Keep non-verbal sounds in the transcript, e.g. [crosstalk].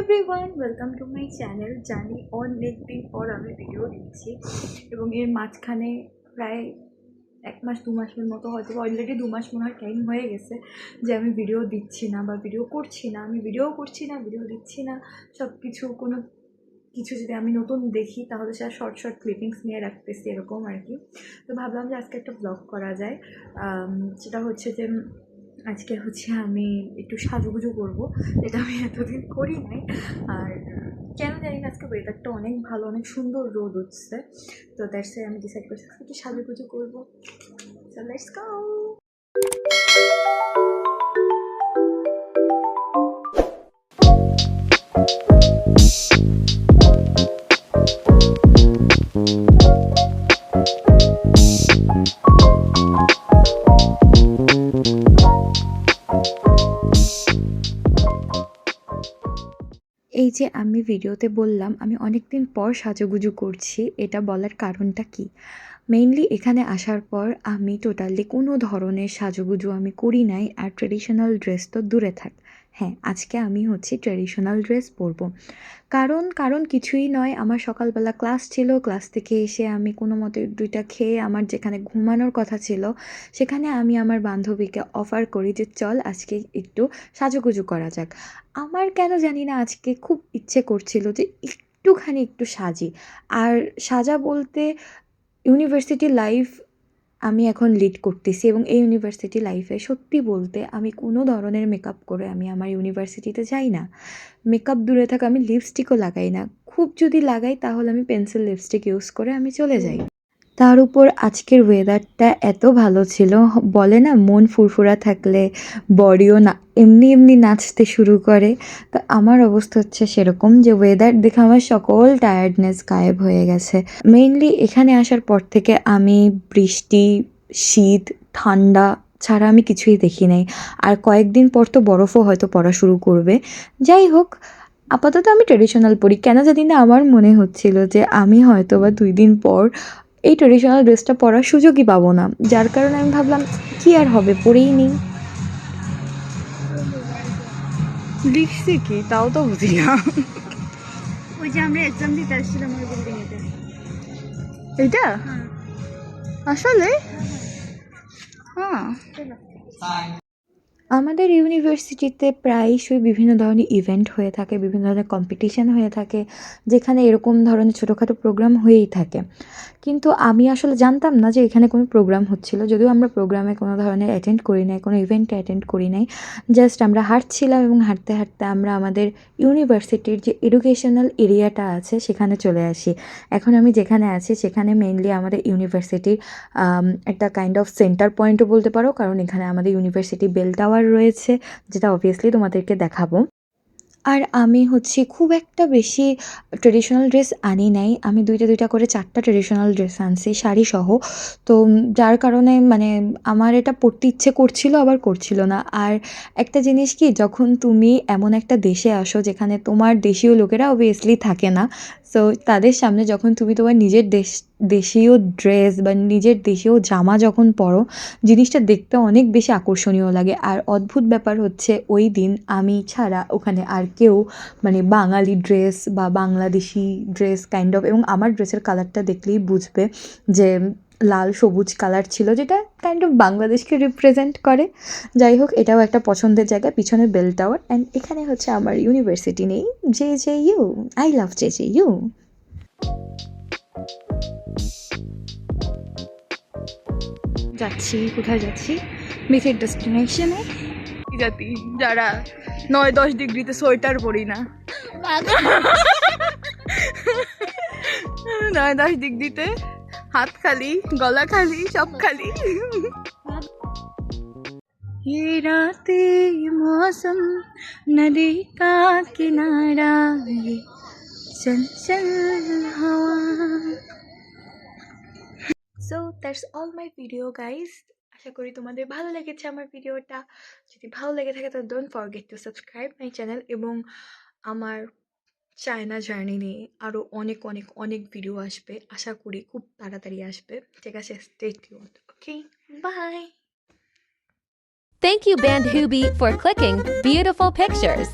Everyone welcome to my channel জানি অনেক দিন পর আমি ভিডিও দিচ্ছি। এবং এর মাঝখানে প্রায় এক মাস, দু মাসের মতো হয়তো অলরেডি দু মাস মনে হয় টাইম হয়ে গেছে যে আমি ভিডিও দিচ্ছি না বা ভিডিও করছি না। আমি ভিডিও করছি না ভিডিও দিচ্ছি না। সব কিছু কোনো কিছু যদি আমি নতুন দেখি তাহলে সেটা শর্ট শর্ট ক্লিপিংস নিয়ে রাখতেছি এরকম আর কি। তো ভাবলাম যে আজকে একটা ব্লগ করা যায়। সেটা হচ্ছে যে আজকে হচ্ছে আমি একটু সাজুগুজু করব, যেটা আমি এতদিন করি নাই। আর কেন জানি না, আজকে ওয়েদারটা অনেক ভালো, অনেক সুন্দর রোদ উঠছে। তো দ্যাটস আমি ডিসাইড করছি একটু সাজুগুজু করব। সো লেটস গো এই যে আমি ভিডিওতে বললাম, আমি অনেক দিন পর সাজুগুজু করছি, এটা বলার কারণটা কি? মেইনলি এখানে আসার পর আমি টোটালি কোনো ধরনের সাজুগুজু আমি করি নাই, আর ট্রেডিশনাল ড্রেস তো দূরে থাক। হ্যাঁ আজকে আমি হচ্ছে ট্রেডিশনাল ড্রেস পরবো। কারণ কারণ কিছুই নয়, আমার সকালবেলা ক্লাস ছিল ক্লাস থেকে এসে আমি কোনো মতে দুইটা খেয়ে আমার যেখানে ঘুমানোর কথা ছিল, সেখানে আমি আমার বান্ধবীকে অফার করি যে চল আজকে একটু সাজুগুজু করা যাক। আমার কেন জানি না আজকে খুব ইচ্ছে করছিল যে একটুখানি একটু সাজি। আর সাজা বলতে ইউনিভার্সিটি লাইফ আমি এখন লিড করতেছি এবং এই ইউনিভার্সিটি লাইফে সত্যি বলতে আমি কোনো ধরনের মেকআপ করে আমি আমার ইউনিভার্সিটিতে যাই না। মেকআপ দূরে থাকা আমি লিপস্টিকও লাগাই না। খুব যদি লাগাই তাহলে আমি পেন্সিল লিপস্টিক ইউজ করে আমি চলে যাই। তার উপর আজকের ওয়েদারটা এত ভালো ছিল। বলে না, মন ফুরফুরা থাকলে বডিও না, এমনি এমনি নাচতে শুরু করে। তো আমার অবস্থা হচ্ছে সেরকম যে ওয়েদার দেখে আমার সকল টায়ার্ডনেস গায়েব হয়ে গেছে। মেইনলি এখানে আসার পর থেকে আমি বৃষ্টি, শীত, ঠান্ডা ছাড়া আমি কিছুই দেখি নাই। আর কয়েকদিন পর তো বরফও হয়তো পড়া শুরু করবে। যাই হোক, আপাতত আমি ট্রেডিশনাল পড়ি। কেন জানি না, আমার মনে হচ্ছিল যে আমি হয়তো বা দুই দিন পর এই ট্রেডিশনাল ড্রেসটা পরার সুযোগই পাবো না। যার কারণে আমি ভাবলাম কি আর হবে? পরেই নিই। লিখছি কি তাও তো বুঝি না ওই যে আমরা এক্সাম দিতে আসছিলাম ওই এইটা? আসলে? হ্যাঁ। আমাদের ইউনিভার্সিটিতে প্রায়শই বিভিন্ন ধরনের ইভেন্ট হয়ে থাকে, বিভিন্ন ধরনের কম্পিটিশন হয়ে থাকে, যেখানে এরকম ধরনের ছোটোখাটো প্রোগ্রাম হয়েই থাকে। কিন্তু আমি আসলে জানতাম না যে এখানে কোনো প্রোগ্রাম হচ্ছিল। যদিও আমরা প্রোগ্রামে কোনো ধরনের অ্যাটেন্ড করি নাই, কোনো ইভেন্টে অ্যাটেন্ড করি নাই জাস্ট আমরা হাঁটছিলাম এবং হাঁটতে হাঁটতে আমরা আমাদের ইউনিভার্সিটির যে এডুকেশনাল এরিয়াটা আছে সেখানে চলে আসি। এখন আমি যেখানে আছি সেখানে মেইনলি আমাদের ইউনিভার্সিটির একটা কাইন্ড অফ সেন্টার পয়েন্টও বলতে পারো, কারণ এখানে আমাদের ইউনিভার্সিটি বেল টাওয়ার রয়েছে, যেটা অবভিয়াসলি তোমাদেরকে দেখাবো। আর আমি হচ্ছে খুব একটা বেশি ট্রেডিশনাল ড্রেস আনি নাই। আমি দুইটা দুইটা করে চারটা ট্রেডিশনাল ড্রেস আনছি, শাড়ি সহ। তো যার কারণে মানে আমার এটা পরতে ইচ্ছে করছিল, আবার করছিল না। আর একটা জিনিস কি, যখন তুমি এমন একটা দেশে আসো যেখানে তোমার দেশীয় লোকেরা অবভিয়াসলি থাকে না সো তাদের সামনে যখন তুমি তোমার নিজের দেশ, দেশীয় ড্রেস বা নিজের দেশীয় জামা যখন পরো, জিনিসটা দেখতে অনেক বেশি আকর্ষণীয় লাগে। আর অদ্ভুত ব্যাপার হচ্ছে, ওই দিন আমি ছাড়া ওখানে আর কেউ মানে বাঙালি ড্রেস বা বাংলাদেশি ড্রেস কাইন্ড অফ এবং আমার ড্রেসের কালারটা দেখলেই বুঝবে যে, লাল সবুজ কালার ছিল যেটা কাইন্ড অফ বাংলাদেশকে রিপ্রেজেন্ট করে। যাই হোক এটাও একটা পছন্দের জায়গা পিছনে বেল টাওয়ার অ্যান্ড এখানে হচ্ছে আমার ইউনিভার্সিটি নেই। J J U I love J J U যাচ্ছি কোথায় যাচ্ছি? মিথের ডেস্টিনেশনে জাতি? যারা নয় দশ ডিগ্রিতে সোয়েটার পরি না। [laughs] নয় দশ ডিগ্রিতে হাত খালি গলা খালি সব খালি ये राते मौसम नदी का किनारा ये चल चल हवा so that's all my video guys আশা করি তোমাদের ভালো লেগেছে আমার ভিডিওটা যদি ভালো লেগে থাকে তো don't forget to subscribe my channel এবং আমার চায়না জার্নি নিয়ে আরও অনেক অনেক অনেক ভিডিও আসবে। আশা করি খুব তাড়াতাড়ি আসবে। ঠিক আছে okay bye Thank you, Band Hubi, for clicking beautiful pictures.